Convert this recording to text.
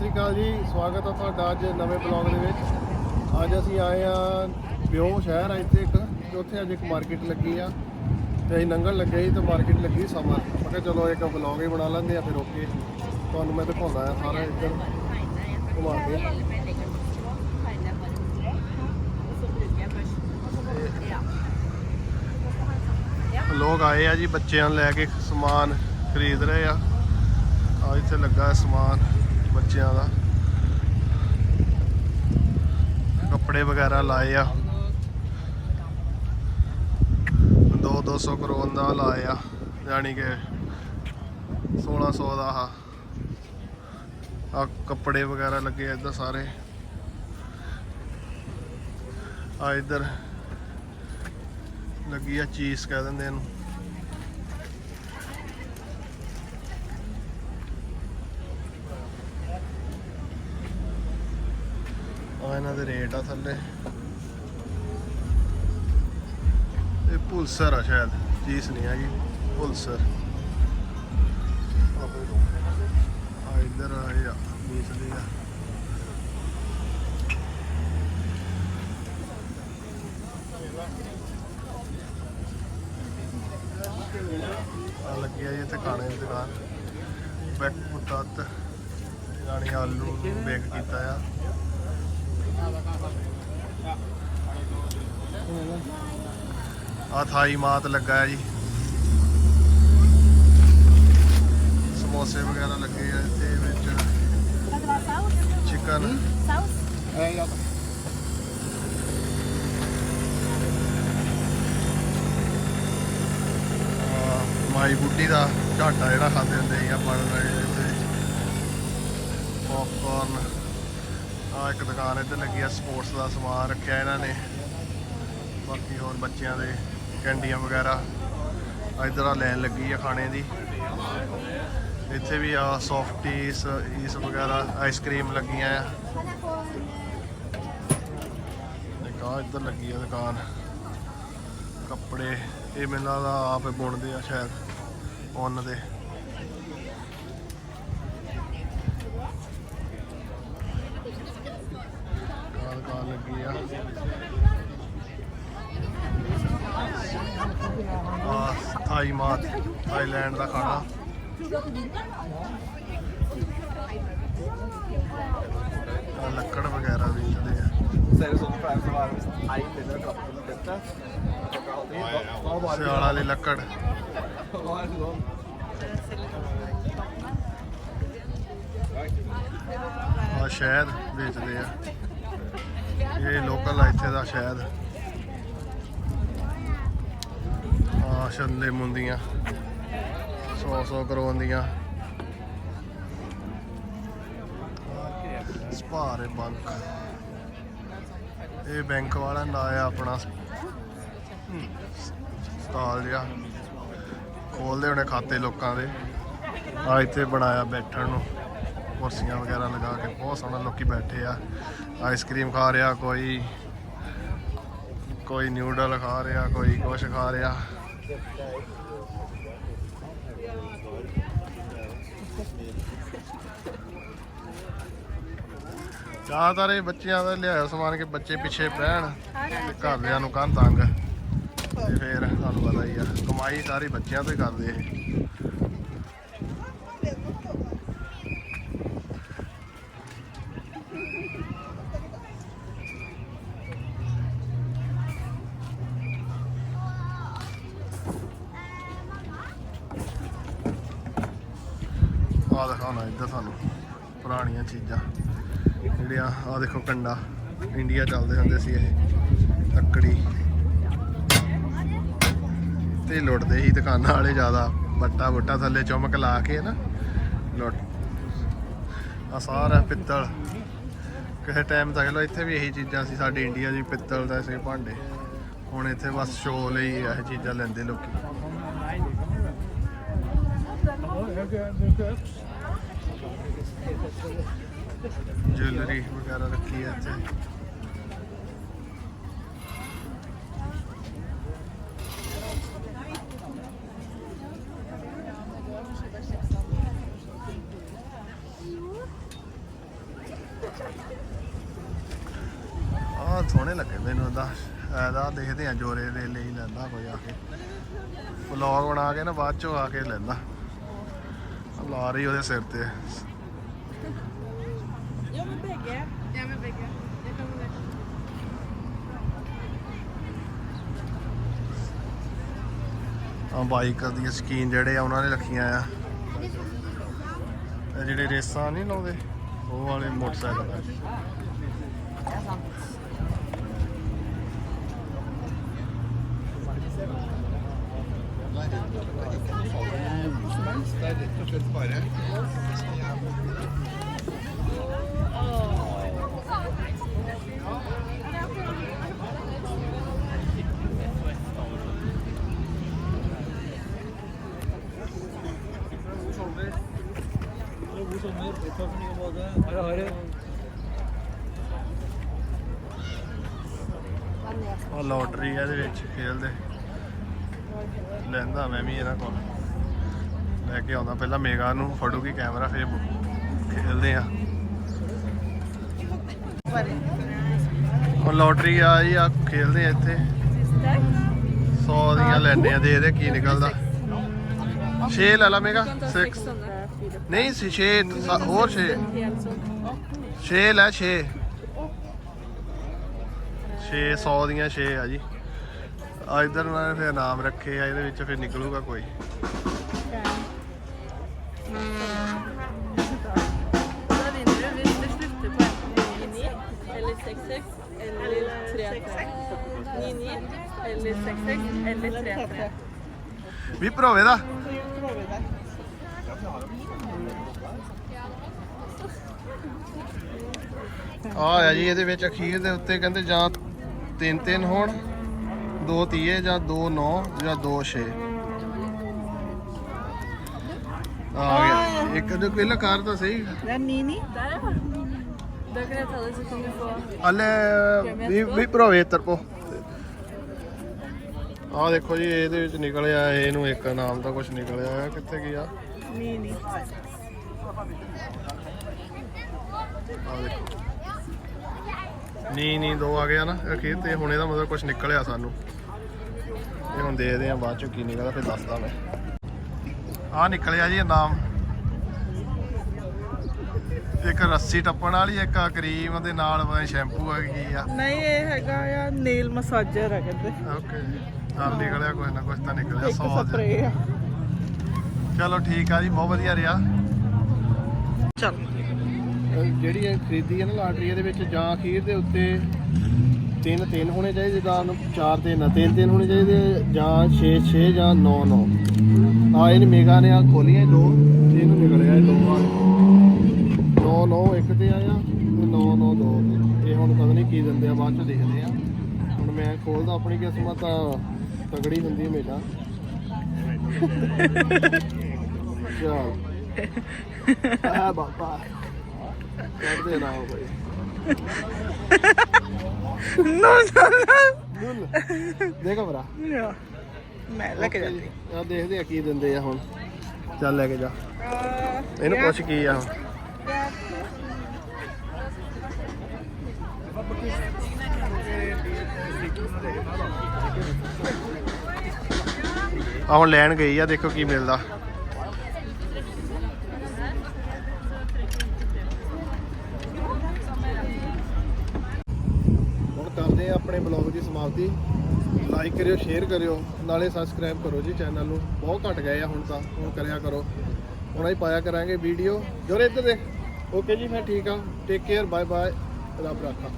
ਸ੍ਰੀ ਅਕਾਲ ਜੀ, ਸਵਾਗਤ ਹੈ ਤੁਹਾਡਾ ਅੱਜ ਨਵੇਂ ਬਲੌਗ ਦੇ ਵਿੱਚ। ਅੱਜ ਅਸੀਂ ਆਏ ਆ ਬਿਓ ਸ਼ਹਿਰ ਆ ਇੱਥੇ ਇੱਕ, ਤੇ ਉੱਥੇ ਅੱਜ ਇੱਕ ਮਾਰਕੀਟ ਲੱਗੀ ਆ। ਤੇ ਅਸੀਂ ਲੰਘਣ ਲੱਗੇ ਸੀ ਤੇ ਮਾਰਕੀਟ ਲੱਗੀ ਸਮਰ ਮੈਂ ਕਿਹਾ ਚਲੋ ਇੱਕ ਬਲੌਗ ਹੀ ਬਣਾ ਲੈਂਦੇ ਆ, ਫਿਰ ਓਕੇ ਤੁਹਾਨੂੰ ਮੈਂ ਦਿਖਾਉਂਦਾ ਆ ਸਾਰਾ ਇੱਧਰ। ਘੁਮਾ ਕੇ ਲੋਕ ਆਏ ਆ ਜੀ, ਬੱਚਿਆਂ ਨੂੰ ਲੈ ਕੇ ਸਮਾਨ ਖਰੀਦ ਰਹੇ ਆ। ਆ ਇੱਥੇ ਲੱਗਾ ਸਮਾਨ। ਬੱਚਿਆਂ ਦਾ। ਕੱਪੜੇ ਵਗੈਰਾ ਲਾਏ ਆ। 2 200 ਕਰੋੜ ਦਾ ਲਾਏ ਆ, ਯਾਨੀ ਕਿ 1600 ਦਾ ਆ। ਆ ਕੱਪੜੇ ਵਗੈਰਾ ਲੱਗੇ ਆ ਇੱਧਰ ਸਾਰੇ। ਆ ਇੱਧਰ ਲੱਗੀ ਆ ਚੀਜ਼ ਕਹਿ ਦਿੰਦੇ ਇਹਨੂੰ। ਆ ਇਹਨਾਂ ਦੇ ਰੇਟ ਆ ਥੱਲੇ। ਇਹ ਪੁਲਸਰ ਆ ਸ਼ਾਇਦ, ਚੀਜ਼ ਨਹੀਂ ਹੈਗੀ, ਪੁਲਸਰ। ਆ ਇੱਧਰ ਆ ਇਹ ਆ ਦੀ ਆ। ਆ ਲੱਗੀ ਆ ਜੀ ਇੱਥੇ ਖਾਣੇ ਦੀ ਦੁਕਾਨ। ਬੈਕ ਪੁੱਤਤ ਯਾਨੀ ਆਲੂ ਬੇਕ ਕੀਤਾ ਆ। ਆ ਥਾਈ ਮਾਤ ਲੱਗਾ ਹੈ ਜੀ। ਸਮੋਸੇ ਵਗੈਰਾ ਲੱਗੇ ਆ ਤੇ ਵਿੱਚ। ਚਿਕਨ। ਮਾਈ ਬੁੱਢੀ ਦਾ ਝਾਟਾ ਜਿਹੜਾ ਖਾਂਦੇ ਹੁੰਦੇ ਸੀ ਆਪਾਂ ਇਹਦੇ ਵਿੱਚ ਪੌਪਕਾਰਨ ਆ ਇੱਕ ਦੁਕਾਨ ਇੱਧਰ ਲੱਗੀ ਆ, ਸਪੋਰਟਸ ਦਾ ਸਮਾਨ ਰੱਖਿਆ ਇਹਨਾਂ ਨੇ। ਬਾਕੀ ਹੋਰ ਬੱਚਿਆਂ ਦੇ ਕੈਂਡੀਆਂ ਵਗੈਰਾ। ਆ ਇੱਧਰ ਆ ਲੈਣ ਲੱਗੀ ਆ ਖਾਣੇ ਦੀ। ਇੱਥੇ ਵੀ ਆ ਸੌਫਟੀਸ, ਈਸ ਵਗੈਰਾ ਆਈਸਕ੍ਰੀਮ ਲੱਗੀਆਂ ਆ। ਇੱਕ ਆ ਇੱਧਰ ਲੱਗੀ ਆ ਦੁਕਾਨ। ਕੱਪੜੇ, ਇਹ ਮੈਨੂੰ ਲੱਗਦਾ ਆਪ ਬੁਣਦੇ ਆ ਸ਼ਾਇਦ, ਉੱਨ ਦੇ ਆਹ ਦੁਕਾਨ ਲੱਗੀ ਆ। ਆ ਥਾਈ ਮਾਤ ਥਾਈਲੈਂਡ ਦਾ ਖਾਣਾ। ਲੱਕੜ ਵਗੈਰਾ ਵੇਚਦੇ ਆ। ਸਿਆਲ ਵਾਲੀ ਲੱਕੜ। ਆ ਸ਼ਹਿਦ ਵੇਚਦੇ ਆ। ਇਹ ਲੋਕਲ ਆ ਇੱਥੇ ਦਾ ਸ਼ਾਇਦ ਆ ਛੱਲੇ ਮੁੰਦੀਆਂ 100 100 ਕਰੋਨ ਦੀਆਂ। ਸਪਾਰੇ ਬੈਂਕ ਇਹ ਬੈਂਕ ਵਾਲਾ ਨੇ ਲਾਇਆ ਆਪਣਾ। ਸਟਾਲ ਜਿਹਾ। ਖੋਲਦੇ ਹੋਣੇ ਖਾਤੇ ਲੋਕਾਂ ਦੇ। ਆ ਇੱਥੇ ਬਣਾਇਆ ਬੈਠਣ ਨੂੰ। ਕੁਰਸੀਆਂ ਵਗੈਰਾ ਲਗਾ ਕੇ ਬਹੁਤ ਸੋਹਣਾ ਲੋਕੀ ਬੈਠੇ ਆ। ਆਈਸਕ੍ਰੀਮ ਖਾ ਰਿਹਾ ਕੋਈ ਕੋਈ ਨਿਊਡਲ ਖਾ ਰਿਹਾ, ਕੋਈ ਕੁਛ ਖਾ ਰਿਹਾ। ਜ਼ਿਆਦਾਤਰ ਬੱਚਿਆਂ ਦਾ ਲਿਆਇਆ ਸਮਾਨ ਕਿ ਬੱਚੇ ਪਿੱਛੇ ਪੈਣ ਤੇ ਘਰਦਿਆਂ ਨੂੰ ਕੰਨ ਤੰਗ। ਤੇ ਫੇਰ ਤੁਹਾਨੂੰ ਪਤਾ ਹੀ ਆ, ਕਮਾਈ ਸਾਰੀ ਬੱਚਿਆਂ ਤੋਂ ਹੀ ਕਰਦੇ ਇਹ। ਆ ਦਿਖਾਉਣਾ ਇੱਧਰ ਸਾਨੂੰ ਪੁਰਾਣੀਆਂ ਚੀਜ਼ਾਂ। ਜਿਹੜੀਆਂ ਆ ਦੇਖੋ ਕੰਡਾ, ਇੰਡੀਆ ਚੱਲਦੇ ਹੁੰਦੇ ਸੀ ਇਹ, ਲੱਕੜੀ। ਤੇ ਲੁੱਟਦੇ ਸੀ ਦੁਕਾਨਾਂ ਵਾਲੇ ਜ਼ਿਆਦਾ ਬੱਟਾ ਬੁੱਟਾ ਥੱਲੇ ਚਮਕ ਲਾ ਕੇ ਨਾ, ਲੁੱਟ। ਆ ਸਾਰਾ ਪਿੱਤਲ। ਕਿਸੇ ਟਾਈਮ ਤੱਕ ਲੋ ਇੱਥੇ ਵੀ ਇਹੀ ਚੀਜ਼ਾਂ ਸੀ, ਸਾਡੇ ਇੰਡੀਆ ਦੀ ਪਿੱਤਲ ਦਾ ਸੀ ਭਾਂਡੇ। ਹੁਣ ਇੱਥੇ ਬਸ ਸ਼ੋਅ ਲਈ ਇਹ ਚੀਜ਼ਾਂ ਲੈਂਦੇ ਲੋਕੀ। ਜੁਐਲਰੀ ਵਗੈਰਾ ਰੱਖੀ ਹੈ ਇੱਥੇ। ਆਹ ਸੋਹਣੇ ਲੱਗੇ ਮੈਨੂੰ ਉਹਦਾ ਇਹਦਾ ਦੇਖਦੇ ਆ ਜੋਰੇ ਦੇ ਲਈ ਲੈਂਦਾ ਕੋਈ ਆ ਕੇ। ਵਲੌਗ ਬਣਾ ਕੇ ਨਾ ਬਾਅਦ ਚੋਂ ਆ ਕੇ ਲੈਂਦਾ। ਲਾ ਰਹੀ ਉਹਦੇ ਸਿਰ ਤੇ Ja men bägge. Ja men bägge. Jag kommer med. ਆ ਬਾਈਕ ਦੀਆਂ ਸਕੀਨ ਜਿਹੜੇ ਆ, ਉਹਨਾਂ ਨੇ ਰੱਖੀਆਂ ਆ ਇਹ ਜਿਹੜੇ ਰੇਸਾਂ ਨਹੀਂ ਲਾਉਂਦੇ ਉਹ ਵਾਲੇ ਮੋਟਰਸਾਈਕਲ ਆ ਉਹ ਲੋਟਰੀ ਆ ਇਹਦੇ ਵਿੱਚ ਖੇਲਦੇ ਲੈਂਦਾ ਮੈਂ ਵੀ ਇਹਨਾਂ ਕੋਲ। ਲੈ ਕੇ ਆਉਂਦਾ। ਪਹਿਲਾਂ ਮੇਗਾ ਨੂੰ ਫੜੂਗੀ ਕੈਮਰਾ, ਫੇਰ ਖੇਲਦੇ ਆ। ਉਹ ਲੋਟਰੀ ਆ ਜੀ, ਆ ਖੇਲਦੇ ਆ ਇੱਥੇ। 100 ਦੀਆਂ ਲੈਣੇ ਆ, ਦੇ ਕੀ ਨਿਕਲਦਾ। 6 ਲੈ ਲਾ ਮੇਗਾ 6 ਨਹੀਂ ਸੀ 6 ਹੋਰ 6 6 ਲੈ 6 600 ਦੀਆਂ 6 ਆ ਜੀ। ਆ ਇਧਰ ਉਹਨਾਂ ਨੇ ਫਿਰ ਨਾਮ ਰੱਖੇ ਆ, ਇਹਦੇ ਵਿੱਚ ਫਿਰ ਨਿਕਲੂਗਾ ਕੋਈ Vi vi slutar på 99 eller 66 eller 33. 99 eller 66 eller 33. ਵੀ ਭਰੋਵੇ ਦਾ ਆ ਆ ਜੀ, ਇਹਦੇ ਵਿੱਚ ਅਖੀਰ ਦੇ ਉੱਤੇ ਕਹਿੰਦੇ ਜਾਂ ਤਿੰਨ ਤਿੰਨ ਹੋਣ ਦੋ ਤੀਏ ਜਾਂ ਦੋ ਨੌ ਜਾਂ ਦੋ ਛੇ। ਆ ਗਿਆ। ਇੱਕ ਜੋ ਪਹਿਲਾਂ ਕਾਰ ਤਾਂ ਸਹੀ। få. ਹਲੇ ਵੀ ਵੀ ਭਰੋਵੇ ਤਰਪੋ ਆ ਦੇਖੋ ਜੀ ਇਹਦੇ ਵਿੱਚ ਨਿਕਲਿਆ ਇਹਨੂੰ ਇੱਕ ਨਾਮ ਦਾ ਕੁਝ ਨਿਕਲਿਆ ਹੈ ਕਿੱਥੇ ਗਿਆ? Mini. ਆ ਦੇਖੋ। ਨੀ ਨੀ ਦੋ ਆ ਗਿਆ ਨਾ। ਅਖੀਰ ਤੇ ਹੁਣ ਇਹਦਾ ਮਤਲਬ ਕੁਝ ਨਿਕਲਿਆ ਸਾਨੂੰ। ਇਹ ਹੁਣ ਦੇਖਦੇ ਆ ਬਾਅਦ ਚੋਂ ਕੀ ਨਿਕਲਦਾ ਫਿਰ ਦੱਸਦਾ ਮੈਂ। ਆ ਨਿਕਲਿਆ ਜੀ ਇਹ ਨਾਮ। ਇੱਕ ਰੱਸੀ ਟੱਪਣ ਵਾਲੀ ਇੱਕ ਆ ਕਰੀਮ ਦੇ ਨਾਲ ਪਤਾ ਸ਼ੈਂਪੂ ਆ ਕੀ ਆ। ਨਹੀਂ ਇਹ ਹੈਗਾ ਆ ਨੇਲ ਮਸਾਜਰ ਹੈ ਕਹਿੰਦੇ। ਓਕੇ ਨਾਲ ਨਿਕਲਿਆ ਕੁਝ ਨਾ ਕੁਝ ਤਾਂ ਨਿਕਲਿਆ ਇੱਕ ਸਪਰੇ ਆ। ਚਲੋ ਠੀਕ ਆ ਜੀ ਬਹੁਤ ਵਧੀਆ ਰਿਹਾ। ਚੱਲ। ਜਿਹੜੀ ਇਹ ਖਰੀਦੀ ਹੈ ਨਾ ਲਾਟਰੀ ਇਹਦੇ ਵਿੱਚ ਜਾਂ ਅਖੀਰ ਦੇ ਉੱਤੇ ਤਿੰਨ ਤਿੰਨ ਹੋਣੇ ਚਾਹੀਦੇ ਜਾਂ ਚਾਰ ਤਿੰਨ ਆ, ਤਿੰਨ ਤਿੰਨ ਹੋਣੇ ਚਾਹੀਦੇ ਜਾਂ 6 6 ਜਾਂ 9 9 ਆ ਇਹਨੇ ਮੇਗਾ ਨੇ ਆ ਖੋਲੀਆਂ ਦੋ। ਤੇ ਇਹਨੂੰ ਨਿਕਲਿਆ ਇਹ ਦੋ ਵਾਲੇ। 9 9 ਇੱਕ ਤੇ ਆਇਆ 9 9 ਦੋ ਇਹ ਹੁਣ ਪਤਾ ਨਹੀਂ ਕੀ ਦਿੰਦੇ ਆ ਬਾਅਦ ਚ ਦੇਖਦੇ ਆ। ਹੁਣ ਮੈਂ ਖੋਲਦਾ ਆਪਣੀ ਕਿਸਮਤ ਤਾਂ ਤਗੜੀ ਹੁੰਦੀ ਹਮੇਸ਼ਾ ਚਲ ਆ ਬਾਬਾ। ਕੱਢਦੇ ਨਾ ਨੋ ਮੁੱਲ ਦੇਖੋ ਭਰਾ। ਨੋ ਮੈਂ ਲੈ ਕੇ ਜਾਂਦੀ। ਆ ਦੇਖਦੇ ਆ ਕੀ ਦਿੰਦੇ ਆ ਹੁਣ। ਚੱਲ ਲੈ ਕੇ ਜਾ। ਅਹ, ਇਹਨੂੰ ਪੁੱਛ ਕੀ ਆ ਹੁਣ। ਆ ਹੁਣ ਲੈਣ ਗਈ ਆ ਦੇਖੋ ਕੀ ਮਿਲਦਾ ਹੁਣ ਕਰਦੇ ਆ ਆਪਣੇ ਬਲੌਗ ਦੀ ਸਮਾਪਤੀ। ਲਾਈਕ ਕਰਿਓ ਸ਼ੇਅਰ ਕਰਿਓ, ਨਾਲੇ ਸਬਸਕ੍ਰਾਈਬ ਕਰੋ ਜੀ ਚੈਨਲ ਨੂੰ। ਬਹੁਤ ਘਟ ਗਏ ਆ ਹੁਣ ਤਾਂ, ਹੁਣ ਕਰਿਆ ਕਰੋ। ਹੁਣ ਹੀ ਪਾਇਆ ਕਰਾਂਗੇ ਵੀਡੀਓ ਜੋਰੇ ਇੱਧਰ ਦੇਖ। ਓਕੇ ਜੀ, ਮੈਂ ਠੀਕ ਆ ਟੇਕ ਕੇਅਰ ਬਾਏ ਬਾਏ ਰੱਬ ਰਾਖਾ।